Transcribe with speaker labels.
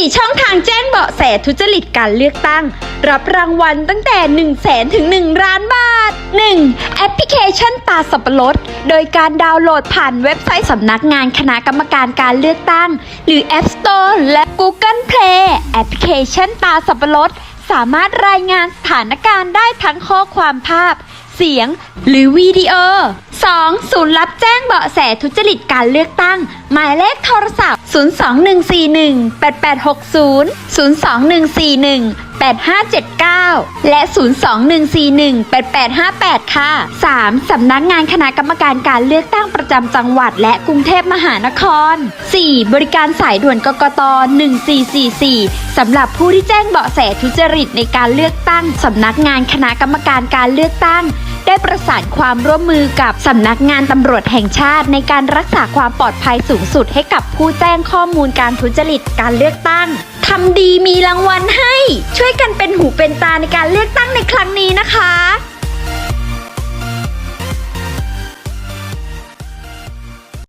Speaker 1: 4 ช่องทางแจ้งเบาะแสทุจริตการเลือกตั้ง รับรางวัลตั้งแต่ 1 0 0 0 0แสนถึง 1 ล้านบาท 1. แอปพลิเคชันตาสับปะรด โดยการดาวน์โหลดผ่านเว็บไซต์สำนักงานคณะกรรมการการเลือกตั้ง หรือ App Store และ Google Play แอปพลิเคชันตาสับปะรด สามารถรายงานสถานการณ์ได้ทั้งข้อความภาพ เสียง หรือวิดีโอ 2. ศูนย์รับแจ้งเบาะแสทุจริตการเลือกตั้ง หมายเลขโทรศัพท์ 02141 8860 02141 8579 และ 02141 8858 ค่ะ 3. สำนักงานคณะกรรมการการเลือกตั้งประจำจังหวัด และกรุงเทพมหานคร 4. บริการสายด่วนกกต 1444 สำหรับผู้ที่แจ้งเบาะแสทุจริตในการเลือกตั้ง สำนักงานคณะกรรมการการเลือกตั้งได้ประสานความร่วมมือกับสำนักงานตำรวจแห่งชาติ ในการรักษาความปลอดภัยสูงสุดให้กับผู้แจ้งข้อมูลการทุจริตการเลือกตั้ง ทำดีมีรางวัลให้ ช่วยกันเป็นหูเป็นตาในการเลือกตั้งในครั้งนี้